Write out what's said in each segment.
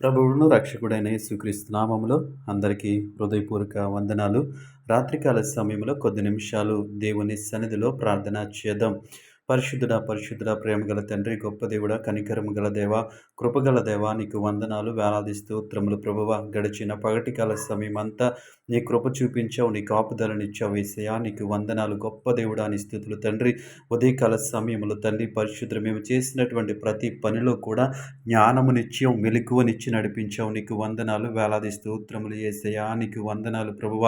ప్రభువును రక్షకుడైన యేసుక్రీస్తు నామములో అందరికీ హృదయపూర్వక వందనాలు. రాత్రికాల సమయంలో కొద్ది నిమిషాలు దేవుని సన్నిధిలో ప్రార్థన చేద్దాం. పరిశుద్ధుడ పరిశుద్ధుడ ప్రేమగల తండ్రి గొప్ప దేవుడ కనికరము గల దేవ కృపగల దేవ నీకు వందనాలు వేలాదిస్తూ ఉత్తరములు ప్రభువ. గడిచిన పగటి కాల సమయమంతా నీ కృప చూపించావు నీ కాపుదలనిచ్చావు వేసయా నీకు వందనాలు గొప్ప దేవుడా నీ స్థుతులు తండ్రి. ఉదయకాల సమయంలో తండ్రి పరిశుద్ధులు మేము చేసినటువంటి ప్రతి పనిలో కూడా జ్ఞానమునిచ్చావు మెలకువనిచ్చి నడిపించావు. నీకు వందనాలు వేలాదిస్తూ ఉత్తరములు వేసయా నీకు వందనాలు ప్రభువ.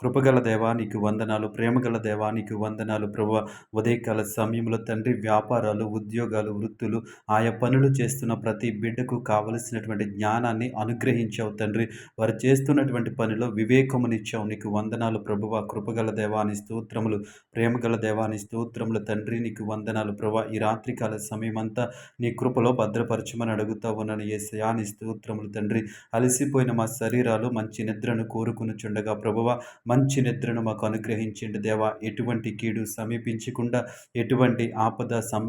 కృపగల దేవానికి వందనాలు. ప్రేమగల దేవానికి వందనాలు. ప్రభు ఉదయకాల సమయంలో తండ్రి వ్యాపారాలు ఉద్యోగాలు వృత్తులు ఆయా పనులు చేస్తున్న ప్రతి బిడ్డకు కావలసినటువంటి జ్ఞానాన్ని అనుగ్రహించావు తండ్రి. వారు చేస్తున్నటువంటి పనిలో వివేకమునిచ్చావు. నీకు వందనాలు ప్రభువ కృపగల దేవాని స్తోత్రములు. ప్రేమగల దేవాని స్తోత్రములు తండ్రి నీకు వందనాలు ప్రభు. ఈ రాత్రికాల సమయమంతా నీ కృపలో భద్రపరచమని అడుగుతా ఉన్నాను ఏ శయాని స్తోత్రములు తండ్రి. అలసిపోయిన మా శరీరాలు మంచి నిద్రను కోరుకుని చుండగా ప్రభువ మంచి నిద్రను మాకు అనుగ్రహించండి దేవా. ఎటువంటి కీడు సమీపించకుండా ఎటువంటి ఆపద సం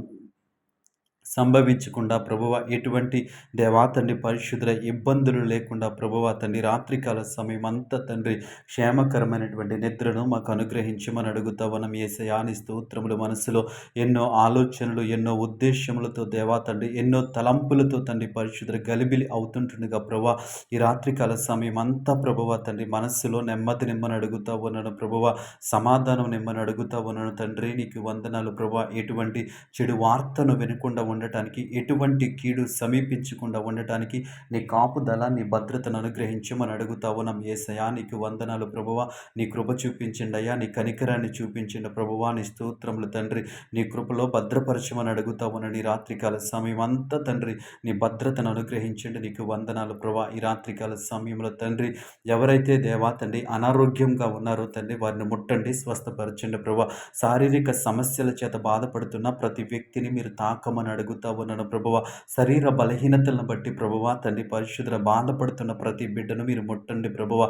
సంభవించకుండా ప్రభువ ఎటువంటి దేవా తండ్రి పరిశుద్ధుల ఇబ్బందులు లేకుండా ప్రభువ తండ్రి రాత్రికాల సమయం అంతా తండ్రి క్షేమకరమైనటువంటి నిద్రను మాకు అనుగ్రహించమని అడుగుతా మనం ఏసయాని స్తోత్రములు మనసులో ఎన్నో ఆలోచనలు ఎన్నో ఉద్దేశములతో దేవా తండ్రి ఎన్నో తలంపులతో తండ్రి పరిశుద్ధులు గలిబిలి అవుతుంటుండగా ప్రభా ఈ రాత్రికాల సమయం అంతా ప్రభువ తండ్రి మనస్సులో నెమ్మది నిమ్మని అడుగుతా ఉన్నాను. ప్రభువ సమాధానం నిమ్మని అడుగుతా ఉన్నాను తండ్రి. నీకు వందనాలు ప్రభా ఎటువంటి చెడు వార్తను వినకుండా ఉండటానికి ఎటువంటి కీడు సమీపించకుండా ఉండటానికి నీ కాపుదల నీ భద్రతను అనుగ్రహించమని అడుగుతా ఉన్నాం. ఏసయా నీకు వందనాలు ప్రభువ. నీ కృప చూపించండి అయ్యా. నీ కనికరాన్ని చూపించండి ప్రభువా. నీ స్తోత్రములు తండ్రి నీ కృపలో భద్రపరచమని అడుగుతా ఉన్న. నీ రాత్రికాల సమయం అంతా తండ్రి నీ భద్రతను అనుగ్రహించండి. నీకు వందనాలు ప్రభా ఈ రాత్రికాల సమయంలో తండ్రి ఎవరైతే దేవా తండ్రి అనారోగ్యంగా ఉన్నారో తండ్రి వారిని ముట్టండి స్వస్థపరచండి ప్రభా శారీరక సమస్యల చేత బాధపడుతున్న ప్రతి వ్యక్తిని మీరు తాకమని అడుగుతా ఉన్నాను ప్రభువ. శరీర బలహీనతలను బట్టి ప్రభువ తండ్రి పరిశుద్ధ బాధపడుతున్న ప్రతి బిడ్డను మీరు ముట్టండి ప్రభువ.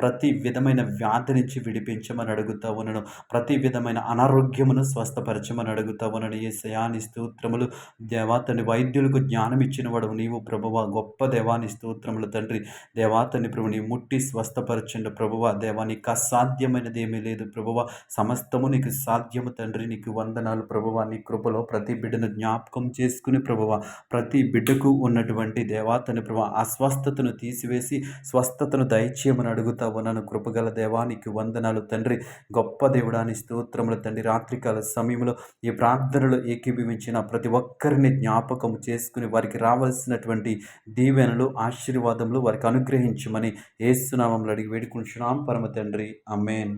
ప్రతి విధమైన వ్యాధి నుంచి విడిపించమని అడుగుతా ఉన్నాను ప్రతి విధమైన అనారోగ్యమును స్వస్థపరచమని అడుగుతా ఉన్నాను ఏ శయాని స్తోత్రములు దేవా తండ్రి వైద్యులకు జ్ఞానం ఇచ్చిన వాడు నీవు ప్రభువ. గొప్ప దేవాని స్తోత్రములు తండ్రి. దేవా తండ్రి ప్రభు నీ ముట్టి స్వస్థపరచండి ప్రభువ. దేవా నీకు అసాధ్యమైనది ఏమీ లేదు ప్రభువ. సమస్తము నీకు సాధ్యము తండ్రి. నీకు వందనాలు ప్రభువ. నీ కృపలో ప్రతి బిడ్డను జ్ఞాపకం చేసుకుని ప్రభువ ప్రతి బిడ్డకు ఉన్నటువంటి దేవాతని ప్రభు అస్వస్థతను తీసివేసి స్వస్థతను దయచేయమని అడుగుతా ఉన్నాను కృపగల దేవానికి వందనాలు తండ్రి. గొప్ప దేవుడాని స్తోత్రములు తండ్రి. రాత్రికాల సమయంలో ఈ ప్రార్థనలు ఏకీభవించిన ప్రతి ఒక్కరిని జ్ఞాపకం చేసుకుని వారికి రావాల్సినటువంటి దీవెనలు ఆశీర్వాదములు వారికి అనుగ్రహించమని ఏసునామంలో అడిగి వేడుకుంటున్నాం. పరమ తండ్రి. అమ్మేన్